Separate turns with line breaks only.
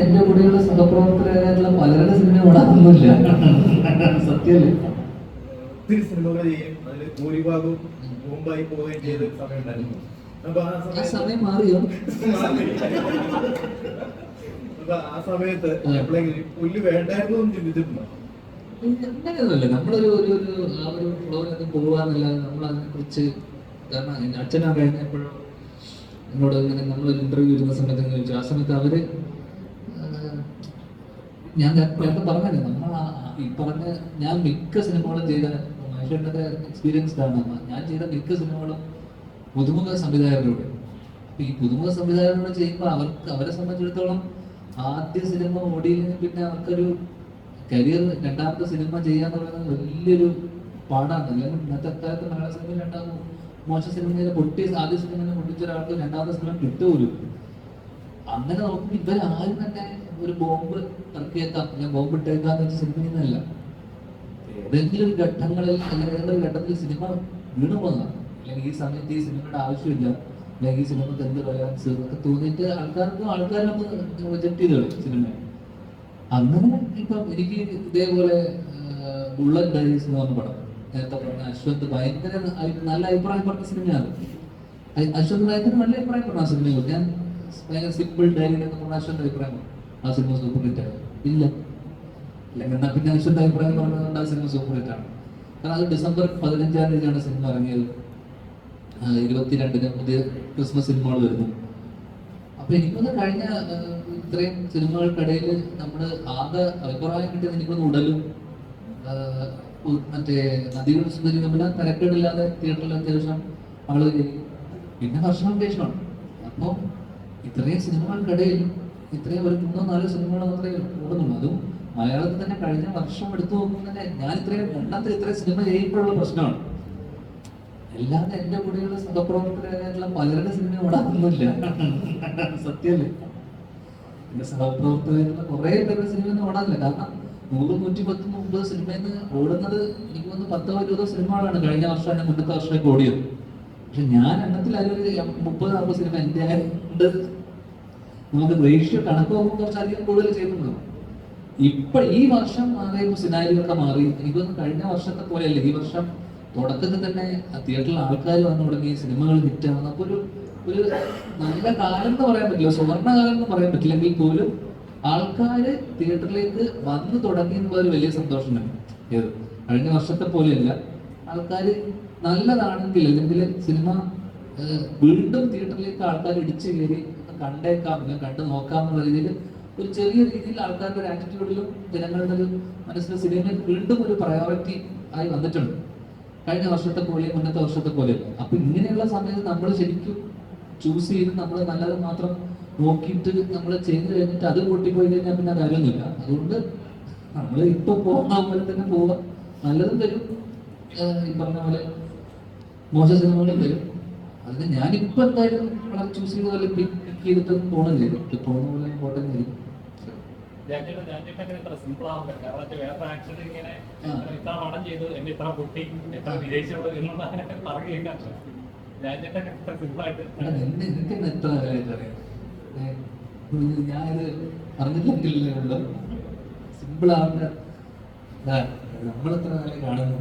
എന്റെ കൂടെയുള്ള സഹപ്രവർത്തകരായിട്ടുള്ള പലരുടെ സിനിമ ഓടാനൊന്നുമില്ല സത്യമല്ലേ
ഒത്തിരി സിനിമകൾ ചെയ്യും. അതിൽ ഭൂരിഭാഗവും മുംബൈ പോവുകയും ചെയ്ത സമയം ഉണ്ടായിരുന്നു അപ്പൊ ആ സമയത്ത്
സമയം മാറിയോ?
അപ്പൊ ആ സമയത്ത് എപ്പോഴെങ്കിലും പുല്ല് വേണ്ടായിരുന്നു എന്ന് ചിന്തിച്ചിട്ടുണ്ടോ?
അങ്ങനെയൊന്നുമല്ല. നമ്മളൊരു ഒരു ഒരു ആ ഒരു നമ്മൾ കാരണം അച്ഛനാ കഴിഞ്ഞപ്പോഴും എന്നോട് ഇങ്ങനെ നമ്മളൊരു ഇന്റർവ്യൂ ഇരുന്ന സമയത്ത് ചോദിച്ചു. ആ സമയത്ത് അവർ ഞാൻ നേരത്തെ പറഞ്ഞല്ലേ നമ്മൾ ഈ പറഞ്ഞ ഞാൻ മിക്ക സിനിമകളും ചെയ്ത മനുഷ്യരുടെ എക്സ്പീരിയൻസ് ആണ് ഞാൻ ചെയ്ത മിക്ക സിനിമകളും പുതുമുഖ സംവിധായകരോട്. ഈ പുതുമുഖ സംവിധായകരോട് ചെയ്യുമ്പോൾ അവർക്ക് അവരെ സംബന്ധിച്ചിടത്തോളം ആദ്യ സിനിമ ഓടിയില്ലെങ്കിൽ പിന്നെ അവർക്കൊരു കരിയർ രണ്ടാമത്തെ സിനിമ ചെയ്യാന്ന് പറയുന്നത് വലിയൊരു പാടാണ്. അല്ലെങ്കിൽ ഇന്നത്തെ കാലത്ത് മലയാള സിനിമയിൽ രണ്ടാമത് മോശം സിനിമയിൽ പൊട്ടി ആദ്യ സിനിമയിൽ പൊട്ടിച്ച ഒരാൾക്ക് രണ്ടാമത്തെ സിനിമ കിട്ടുമല്ലോ അങ്ങനെ നോക്കുമ്പോൾ ഇവരാരും തന്നെ ഒരു ബോംബ് ഇറക്കിയേക്കാം. ഞാൻ ബോംബ് ഇട്ടേക്കാന്ന് വെച്ച് സിനിമ നിന്നല്ല. ഏതെങ്കിലും ഘട്ടങ്ങളിൽ അല്ലെങ്കിൽ ഏതെങ്കിലും ഘട്ടത്തിൽ സിനിമ വീണു പോകുന്നതാണ് അല്ലെങ്കിൽ ഈ സമയത്ത് ഈ സിനിമയുടെ ആവശ്യമില്ല. അല്ലെങ്കിൽ ഈ സിനിമക്ക് എന്ത് റിലയൻസ് ഒക്കെ തോന്നിയിട്ട് ആൾക്കാർക്ക് ആൾക്കാരൊന്ന് റിജക്ട് ചെയ്ത് കളയും സിനിമ അങ്ങനെ ഇപ്പം എനിക്ക് ഇതേപോലെ ബുള്ളറ്റ് ഡയറീസ് എന്ന് പറഞ്ഞ പടം. നേരത്തെ പറഞ്ഞ അശ്വന്ത് ഭയങ്കര നല്ല അഭിപ്രായം പറഞ്ഞ സിനിമയാണ് അശ്വന്ത് ഭയങ്കര നല്ല അഭിപ്രായം പറഞ്ഞു ആ സിനിമയെ ഞാൻ ഭയങ്കര സിമ്പിൾ ഡയറി എന്ന് പറഞ്ഞ അശ്വന്ത് അഭിപ്രായം പറഞ്ഞു. ആ സിനിമ സൂപ്പർ ഹിറ്റ് ആണ്. ഇല്ല. അല്ലെങ്കിൽ എന്നാ പിന്നെ അശ്വന്ത് അഭിപ്രായം പറഞ്ഞതുകൊണ്ട് ആ സിനിമ സൂപ്പർ ഹിറ്റ് ആണ്. കാരണം അത് ഡിസംബർ പതിനഞ്ചാം തീയതിയാണ് സിനിമ ഇറങ്ങിയത്. ഇരുപത്തിരണ്ടിന് പുതിയ ക്രിസ്മസ് സിനിമകൾ വരുന്നു. അപ്പൊ എനിക്കൊന്ന് കഴിഞ്ഞ ഇത്രയും സിനിമകൾക്കിടയിൽ നമ്മൾ ആകെ അഭിപ്രായം കിട്ടിയത് എനിക്കൊന്ന് ഉടലും മറ്റേ നദിയുടെ സുന്ദരി തമ്മിൽ തിരക്കേടില്ലാതെ തിയേറ്ററിൽ അത്യാവശ്യം ആളുകൾ. പിന്നെ ഭക്ഷണം പേഷമാണ് അപ്പോൾ ഇത്രയും സിനിമകൾക്കിടയിൽ ഇത്രയും ഒരു മൂന്നോ നാലോ സിനിമകൾ മാത്രമേ ഓടുന്നുള്ളൂ അതും മലയാളത്തിൽ തന്നെ കഴിഞ്ഞ വർഷം എടുത്തു നോക്കുമ്പോൾ തന്നെ ഞാൻ ഇത്രയും രണ്ടാമത്തെ ഇത്രയും സിനിമ ചെയ്യുമ്പോഴുള്ള പ്രശ്നമാണ്. അല്ലാതെ എന്റെ കൂടെയുള്ള സഹപ്രവർത്തകരായിട്ടുള്ള പലരുടെ സിനിമ ഓടാറൊന്നുമില്ല സത്യമല്ലേ? എന്റെ സഹപ്രവർത്തകരുള്ള കുറെ പേരുടെ സിനിമ ഒന്നും ഓടാറില്ല. കാരണം നൂറ് നൂറ്റി പത്ത് മുപ്പത് സിനിമയിൽ നിന്ന് ഓടുന്നത് എനിക്ക് വന്ന് പത്തോ ഇരുപതോ സിനിമകളാണ് കഴിഞ്ഞ വർഷം അതിന് മുന്നത്തെ വർഷമൊക്കെ ഓടിയത്. പക്ഷെ ഞാൻ എണ്ണത്തിൽ അതിലൊരു മുപ്പത് നാൽപ്പത് സിനിമ എന്റെ ആയതുകൊണ്ട് നമുക്ക് റേഷ്യോ കണക്ക് നോക്കുമ്പോൾ കുറച്ചധികം കൂടുതൽ ചെയ്യുന്നുണ്ടോ? ഇപ്പൊ ഈ വർഷം മാറിയപ്പോൾ സിനാരിയൊക്കെ മാറി. ഇതൊന്നും കഴിഞ്ഞ വർഷത്തെ പോലെയല്ല. ഈ വർഷം തുടക്കത്തിൽ തന്നെ തിയേറ്ററിൽ ആൾക്കാർ വന്നു തുടങ്ങി സിനിമകൾ ഹിറ്റാവുന്ന അപ്പോൾ ഒരു ഒരു നല്ല കാലം എന്ന് പറയാൻ പറ്റില്ല. സുവർണകാലം എന്ന് പറയാൻ പറ്റില്ലെങ്കിൽ പോലും ആൾക്കാര് തിയേറ്ററിലേക്ക് വന്നു തുടങ്ങി എന്നുള്ള ഒരു വലിയ സന്തോഷം തന്നെ ഏത്? കഴിഞ്ഞ വർഷത്തെ പോലെയല്ല. ആൾക്കാർ നല്ലതാണെങ്കിൽ അല്ലെങ്കിൽ സിനിമ വീണ്ടും തിയേറ്ററിലേക്ക് ആൾക്കാർ ഇടിച്ചു കയറി കണ്ടേക്കാം അല്ലെങ്കിൽ കണ്ടു നോക്കാം എന്നുള്ള രീതിയിൽ ഒരു ചെറിയ രീതിയിൽ ആൾക്കാരുടെ ഒരു ആറ്റിറ്റ്യൂഡിലും ജനങ്ങളുടെ ഒരു മനസ്സിൽ സിനിമയിൽ വീണ്ടും ഒരു പ്രയോറിറ്റി ആയി വന്നിട്ടുണ്ട്. കഴിഞ്ഞ വർഷത്തെ പോലെയും മുന്നത്തെ വർഷത്തെ പോലെയും അപ്പൊ ഇങ്ങനെയുള്ള സമയത്ത് നമ്മൾ ശരിക്കും ചൂസ് ചെയ്ത് നമ്മൾ നല്ലത് മാത്രം നോക്കിയിട്ട് നമ്മൾ ചെയ്ത് കഴിഞ്ഞിട്ട് അത് പൊട്ടിപ്പോയി കഴിഞ്ഞാൽ പിന്നെ കാര്യമൊന്നുമില്ല. അതുകൊണ്ട് നമ്മൾ ഇപ്പൊ പോകുന്ന പോലെ തന്നെ പോവുക നല്ലതും വരും. ഈ പറഞ്ഞ പോലെ മോശ സിനിമകളും വരും. അതിന് ഞാനിപ്പോ എന്തായാലും വളരെ ചൂസ് ചെയ്ത പോലെ പിക്ക് ചെയ്തിട്ട് തോന്നില്ല ഇത് തോന്നുന്ന പോലെ പോട്ടെ എന്നായിരിക്കും ഞാനിത് അറിഞ്ഞിട്ടില്ലല്ലോ. സിമ്പിൾ ആവുന്ന നമ്മളെത്ര കാണുന്നു?